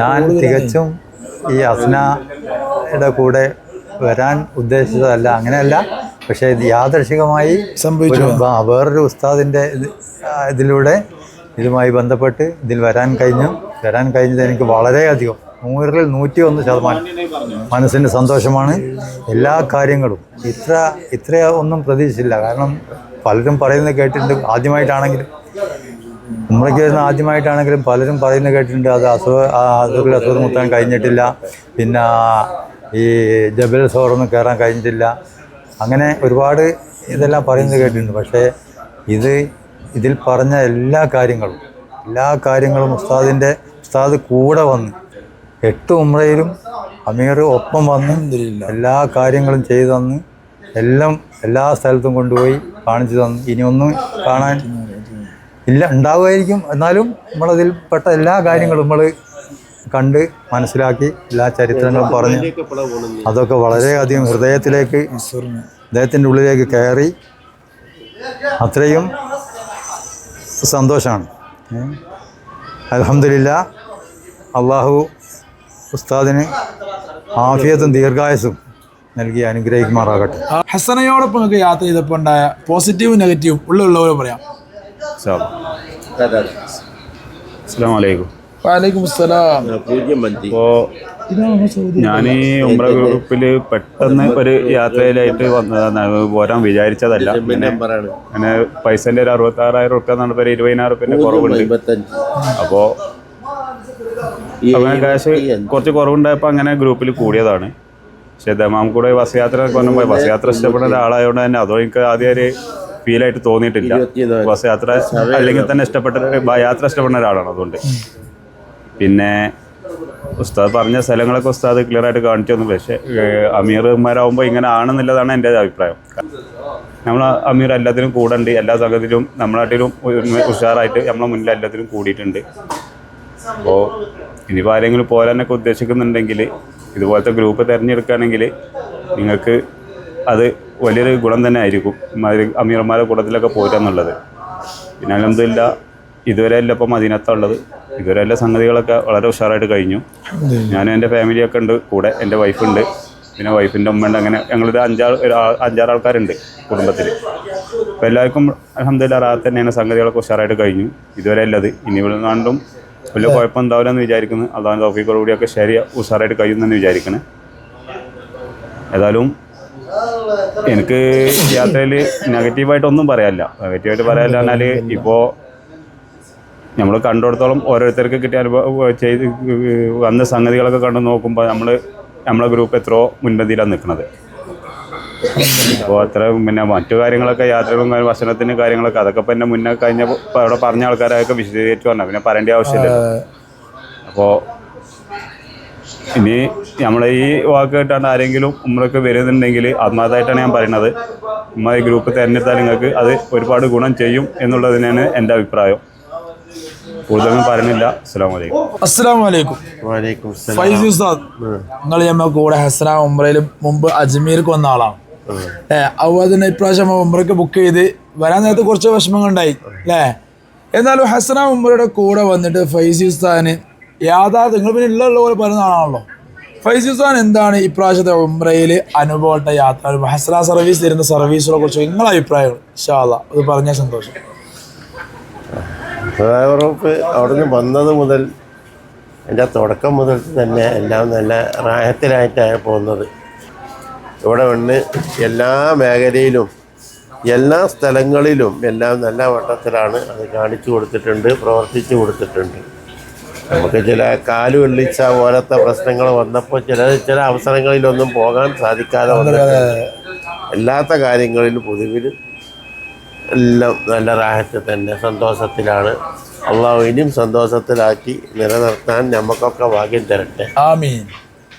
ഞാൻ തികച്ചും ഈ അസ്നയുടെ കൂടെ വരാൻ ഉദ്ദേശിച്ചതല്ല അങ്ങനെയല്ല പക്ഷേ ഇത് യാദർശികമായി സംഭവിച്ചു. വേറൊരു ഉസ്താദിന്റെ ഇതിലൂടെ ഇതുമായി ബന്ധപ്പെട്ട് ഇതിൽ വരാൻ കഴിഞ്ഞു. വരാൻ കഴിഞ്ഞത് എനിക്ക് വളരെയധികം നൂറിൽ നൂറ്റി ഒന്ന് ശതമാനം മനസ്സിന് സന്തോഷമാണ്. എല്ലാ കാര്യങ്ങളും ഇത്ര ഇത്ര ഒന്നും പ്രതീക്ഷിച്ചില്ല. കാരണം പലരും പറയുന്നത് കേട്ടിട്ടുണ്ട് ആദ്യമായിട്ടാണെങ്കിലും ഉമ്രയ്ക്ക് വരുന്ന ആദ്യമായിട്ടാണെങ്കിലും പലരും പറയുന്നത് കേട്ടിട്ടുണ്ട് അത് അസുഖ അസുഖ അസുഖം മുത്താൻ കഴിഞ്ഞിട്ടില്ല. പിന്നെ ഈ ജബൽ സോറൊന്നും കയറാൻ കഴിഞ്ഞിട്ടില്ല. അങ്ങനെ ഒരുപാട് ഇതെല്ലാം പറയുന്നത് കേട്ടിട്ടുണ്ട്. പക്ഷേ ഇത് ഇതിൽ പറഞ്ഞ എല്ലാ കാര്യങ്ങളും എല്ലാ കാര്യങ്ങളും ഉസ്താദിന്റെ ഉസ്താദ് കൂടെ വന്ന് എട്ട് ഉമ്രയിലും അമീർ ഒപ്പം വന്ന് എല്ലാ കാര്യങ്ങളും ചെയ്തു തന്ന് എല്ലാം എല്ലാ സ്ഥലത്തും കൊണ്ടുപോയി കാണിച്ചു തന്നു. ഇനിയൊന്നും കാണാൻ ഇല്ല ഉണ്ടാവുമായിരിക്കും. എന്നാലും നമ്മളതിൽ പെട്ട എല്ലാ കാര്യങ്ങളും നമ്മൾ കണ്ട് മനസ്സിലാക്കി എല്ലാ ചരിത്രങ്ങളും പറഞ്ഞ് അതൊക്കെ വളരെയധികം ഹൃദയത്തിലേക്ക് അദ്ദേഹത്തിന്റെ ഉള്ളിലേക്ക് കയറി അത്രയും സന്തോഷമാണ്. അലഹമില്ല അള്ളാഹു ഉസ്താദിന് ആഫിയത്തും ദീർഘായുസും നൽകി അനുഗ്രഹിക്കുമാറാകട്ടെ. ഹസനയോടൊപ്പം നമുക്ക് യാത്ര ചെയ്തപ്പോൾ ഉണ്ടായ പോസിറ്റീവും നെഗറ്റീവും ഉള്ള പറയാം. അസ്സാം വലൈക്കും അപ്പോൾ ഞാൻ ഈ ഉമ്ര ഗ്രൂപ്പിൽ പെട്ടെന്ന് ഒരു യാത്രയിലായിട്ട് വന്നതാണ് പോരാൻ വിചാരിച്ചതല്ല. പിന്നെ അങ്ങനെ പൈസന്റെ ഒരു അറുപത്താറായിരം റുപ്യ എന്നാണ് പേര് ഇരുപതിനായിരം റുപ്യന്റെ കുറവുണ്ട്. അപ്പോൾ അങ്ങനെ ക്യാഷ് കുറച്ച് കുറവുണ്ടായപ്പോൾ അങ്ങനെ ഗ്രൂപ്പിൽ കൂടിയതാണ്. പക്ഷേ ദമാം കൂടെ ബസ് യാത്ര ബസ് യാത്ര ഇഷ്ടപ്പെടുന്ന ഒരാളായതുകൊണ്ട് തന്നെ അതോ എനിക്ക് ആദ്യം ഒരു ഫീലായിട്ട് തോന്നിയിട്ടില്ല. ബസ് യാത്ര അല്ലെങ്കിൽ തന്നെ ഇഷ്ടപ്പെട്ട യാത്ര ഇഷ്ടപ്പെടുന്ന ഒരാളാണ് അതുകൊണ്ട്. പിന്നെ ഉസ്താദ് പറഞ്ഞ സ്ഥലങ്ങളൊക്കെ ഉസ്താദ് ക്ലിയർ ആയിട്ട് കാണിച്ചു തന്നു പക്ഷേ അമീർമാരാകുമ്പോൾ ഇങ്ങനെ ആണെന്നുള്ളതാണ് എന്റെ അഭിപ്രായം. നമ്മൾ അമീർ എല്ലാത്തിനും കൂടണ്ട്. എല്ലാ സംഘത്തിലും നമ്മളാട്ടിലും ഉഷാറായിട്ട് നമ്മളെ മുന്നിൽ എല്ലാത്തിനും കൂടിയിട്ടുണ്ട്. അപ്പോൾ ഇനിയിപ്പോൾ ആരെങ്കിലും പോരാനൊക്കെ ഉദ്ദേശിക്കുന്നുണ്ടെങ്കിൽ ഇതുപോലത്തെ ഗ്രൂപ്പ് തിരഞ്ഞെടുക്കുകയാണെങ്കിൽ നിങ്ങൾക്ക് അത് വലിയൊരു ഗുണം തന്നെ ആയിരിക്കും. ഇമാതിരി അമീർമാരുടെ കൂട്ടത്തിലൊക്കെ പോരാന്നുള്ളത് പിന്നെ അലഹമില്ല ഇതുവരെ അല്ല ഇപ്പം മദീനത്തുള്ളത് ഇതുവരെ എല്ലാ സംഗതികളൊക്കെ വളരെ ഉഷാറായിട്ട് കഴിഞ്ഞു. ഞാനും എന്റെ ഫാമിലിയൊക്കെ ഉണ്ട് കൂടെ എന്റെ വൈഫുണ്ട്. പിന്നെ വൈഫിന്റെ ഉമ്മ ഉണ്ട് അങ്ങനെ ഞങ്ങളൊരു അഞ്ചാറ് ഒരു അഞ്ചാറ് ആൾക്കാരുണ്ട് കുടുംബത്തിൽ. അപ്പോൾ എല്ലാവർക്കും അലഹമില്ല റാത്ത് തന്നെയാണ് സംഗതികളൊക്കെ ഉഷാറായിട്ട് കഴിഞ്ഞു. ഇതുവരെ അല്ലത് ഇനി ഇവിടെ വലിയ കുഴപ്പം ഉണ്ടാവില്ല എന്ന് വിചാരിക്കുന്നു അതാണ് തോഫിക്കോടുകൂടിയൊക്കെ ശരി ഉഷാറായിട്ട് കഴിയുമെന്ന് വിചാരിക്കണേ. ഏതായാലും എനിക്ക് യാത്രയിൽ നെഗറ്റീവായിട്ടൊന്നും പറയാനില്ല. നെഗറ്റീവായിട്ട് പറയാനില്ല പറഞ്ഞാൽ ഇപ്പോൾ നമ്മൾ കണ്ടിടത്തോളം ഓരോരുത്തർക്ക് കിട്ടിയ അനുഭവം ചെയ്ത് വന്ന സംഗതികളൊക്കെ കണ്ടു നോക്കുമ്പോൾ നമ്മൾ നമ്മളെ ഗ്രൂപ്പ് എത്രയോ മുൻപന്തിയിലാണ് നിൽക്കുന്നത്. അപ്പോൾ അത്ര പിന്നെ മറ്റു കാര്യങ്ങളൊക്കെ യാത്രകളും ഭക്ഷണത്തിന്റെ കാര്യങ്ങളൊക്കെ അതൊക്കെ പിന്നെ മുന്നേ കഴിഞ്ഞ അവിടെ പറഞ്ഞ ആൾക്കാരൊക്കെ വിശദീകരിച്ച് പറഞ്ഞാൽ പിന്നെ പറയേണ്ട ആവശ്യമില്ല അപ്പോൾ ഇനി നമ്മളെ ഈ വാക്ക് കേട്ടാണ്ട് ആരെങ്കിലും ഉമ്മറൊക്കെ വരുന്നുണ്ടെങ്കിൽ ആത്മാർത്ഥമായിട്ടാണ് ഞാൻ പറയുന്നത് ഉമ്മ ഈ ഗ്രൂപ്പ് തിരഞ്ഞെടുത്താൽ നിങ്ങൾക്ക് അത് ഒരുപാട് ഗുണം ചെയ്യും എന്നുള്ളത് തന്നെയാണ് എന്റെ അഭിപ്രായം. കൂടുതലൊന്നും പറയുന്നില്ല അസ്സാം വലൈക്കും അസ്സലാം വലൈക്കും വാലേക്കും സലാം. ഫൈസി ഉസ്താദ് നിങ്ങൾ ഞമ്മ കൂടെ ഹസ്ര ഉംറയിലും മുമ്പ് അജ്മീർക്ക് വന്ന ആളാണ്. ഏ അതുപോലെ തന്നെ ഇപ്രാവശ്യം നമ്മൾ ഉംറയ്ക്ക് ബുക്ക് ചെയ്ത് വരാൻ നേരത്തെ കുറച്ച് വിഷമങ്ങൾ ഉണ്ടായി അല്ലേ? എന്നാലും ഹസന ഉംറയുടെ കൂടെ വന്നിട്ട് ഫൈസി ഉസ്താദിന് യാഥാർത്ഥ്യം നിങ്ങൾ പിന്നെ ഉള്ള പോലെ പറയുന്നതാണല്ലോ. ഫൈസി ഉസ്താൻ എന്താണ് ഇപ്രാവശ്യത്തെ ഉംറയിൽ അനുഭവപ്പെട്ട യാത്ര? ഹസ്ര സർവീസ് തരുന്ന സർവീസുകളെ കുറിച്ച് നിങ്ങളെ അഭിപ്രായങ്ങൾ ഷാദ അത് പറഞ്ഞ സന്തോഷം. യൂറോപ്പ് നിന്ന് വന്നത് മുതൽ എന്റെ തുടക്കം മുതൽ തന്നെ എല്ലാം നല്ല റാഹത്തിലായിട്ടാണ് പോകുന്നത്. ഇവിടെ വന്ന് എല്ലാ മേഖലയിലും എല്ലാ സ്ഥലങ്ങളിലും എല്ലാം നല്ല വട്ടത്തിലാണ് അത് കാണിച്ചു കൊടുത്തിട്ടുണ്ട് പ്രവർത്തിച്ചു കൊടുത്തിട്ടുണ്ട്. നമുക്ക് ചില കാൽ വെള്ളിച്ച പോലത്തെ പ്രശ്നങ്ങൾ വന്നപ്പോൾ ചില ചില അവസരങ്ങളിലൊന്നും പോകാൻ സാധിക്കാതെ വന്നിട്ടുണ്ട്. അല്ലാത്ത കാര്യങ്ങളിലും പൊതുവിൽ എല്ലാം നല്ല റാഹത്തിൽ തന്നെ സന്തോഷത്തിലാണ്. അള്ളാഹു ഇനിയും സന്തോഷത്തിലാക്കി നിലനിർത്താൻ നമുക്കൊക്കെ ഭാഗ്യം തരട്ടെ. ആമീൻ.